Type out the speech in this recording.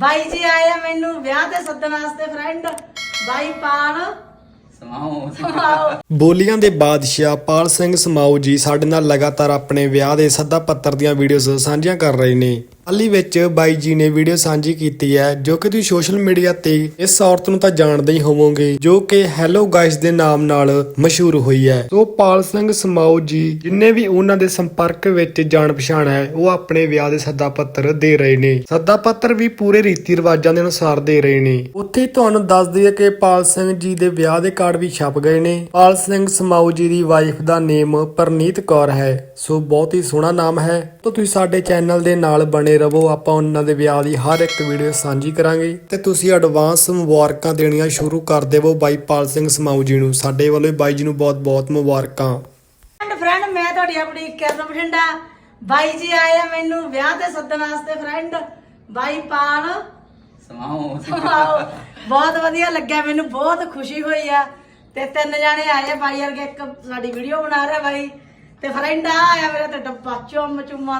ਬਾਈ ਜੀ ਆਏ ਆ ਮੈਨੂੰ ਵਿਆਹ ਤੇ ਸੱਦਣ ਵਾਸਤੇ ਫਰੈਂਡ ਬਾਈ ਪਾਲ। ਸਮਾਓ। ਬੋਲੀਆਂ ਦੇ ਬਾਦਸ਼ਾਹ ਪਾਲ ਸਿੰਘ ਸਮਾਓ ਜੀ ਸਾਡੇ ਨਾਲ ਲਗਾਤਾਰ ਆਪਣੇ ਵਿਆਹ ਦੇ ਸੱਦਾ ਪੱਤਰ ਦੀਆਂ ਵੀਡੀਓਜ਼ ਸਾਂਝੀਆਂ ਕਰ ਰਹੇ ਨੇ। ਹਾਲੀ ਵਿੱਚ ਬਾਈ ਜੀ ਨੇ ਵੀਡੀਓ ਸਾਂਝੀ ਕੀਤੀ ਹੈ, ਜੋ ਕਿ ਤੁਸੀਂ ਸੋਸ਼ਲ ਮੀਡੀਆ ਤੇ ਇਸ ਔਰਤ ਨੂੰ ਤਾਂ ਜਾਣਦੇ ਹੀ ਹੋਵੋਗੇ, ਜੋ ਕਿ ਹੈਲੋ ਗਾਇਸ ਦੇ ਨਾਮ ਨਾਲ ਮਸ਼ਹੂਰ ਹੋਈ ਹੈ। ਸੋ ਪਾਲ ਸਿੰਘ ਸਮਾਓ ਜੀ, ਜਿੰਨੇ ਵੀ ਉਹਨਾਂ ਦੇ ਸੰਪਰਕ ਵਿੱਚ ਜਾਣ ਪਛਾਣ ਹੈ, ਉਹ ਆਪਣੇ ਵਿਆਹ ਦੇ ਸੱਦਾ ਪੱਤਰ ਦੇ ਰਹੇ ਨੇ। ਸੱਦਾ ਪੱਤਰ ਵੀ ਪੂਰੇ ਰੀਤੀ ਰਿਵਾਜਾਂ ਦੇ ਅਨੁਸਾਰ ਦੇ ਰਹੇ ਨੇ। ਉੱਥੇ ਤੁਹਾਨੂੰ ਦੱਸ ਦਈਏ ਕਿ ਪਾਲ ਸਿੰਘ ਜੀ ਦੇ ਵਿਆਹ ਦੇ ਕਾਰਡ ਵੀ ਛਪ ਗਏ ਨੇ। ਪਾਲ ਸਿੰਘ ਸਮਾਊ ਜੀ ਦੀ ਵਾਈਫ ਦਾ ਨੇਮ ਪਰਨੀਤ ਕੌਰ ਹੈ। ਸੋ ਬਹੁਤ ਹੀ ਸੋਹਣਾ ਨਾਮ ਹੈ। ਤਾਂ ਤੁਸੀਂ ਸਾਡੇ ਚੈਨਲ ਦੇ ਨਾਲ ਬਣੇ ਰਹੋ ਆਪਾਂ ਉਹਨਾਂ ਦੇ ਵਿਆਹ ਦੀ ਹਰ ਇੱਕ ਵੀਡੀਓ ਸਾਂਝੀ ਕਰਾਂਗੇ। ਤੇ ਤੁਸੀਂ ਐਡਵਾਂਸ ਮੁਬਾਰਕਾਂ ਦੇਣੀਆਂ ਸ਼ੁਰੂ ਕਰ ਦੇਵੋ ਬਾਈ ਪਾਲ ਸਿੰਘ ਸਮਾਊ ਜੀ ਨੂੰ। ਸਾਡੇ ਵੱਲੋਂ ਬਾਈ ਜੀ ਨੂੰ ਬਹੁਤ-ਬਹੁਤ ਮੁਬਾਰਕਾਂ। ਫਰੈਂਡ ਫਰੈਂਡ ਮੈਂ ਤੁਹਾਡੀ ਆਪਣੀ ਕਿਰਨ ਬਠਿੰਡਾ। ਬਾਈ ਜੀ ਆਏ ਆ ਮੈਨੂੰ ਵਿਆਹ ਤੇ ਸੱਦਣ ਵਾਸਤੇ ਫਰੈਂਡ ਬਾਈ ਪਾਲ। ਆਓ ਬਹੁਤ ਵਧੀਆ ਲੱਗਿਆ ਮੈਨੂੰ ਬਹੁਤ ਖੁਸ਼ੀ ਹੋਈ ਆ। ਤੇ ਤਿੰਨ ਜਾਣੇ ਆਏ ਆ ਬਾਈ ਵਰਗੇ ਇੱਕ ਸਾਡੀ ਵੀਡੀਓ ਬਣਾ ਰਿਹਾ ਬਾਈ। ਤੇ ਫਰੈਂਡ ਆ ਆਇਆ ਮੇਰਾ ਤੇ ਡੱਬਾ ਚੁੰਮ ਚੁੰਮਾ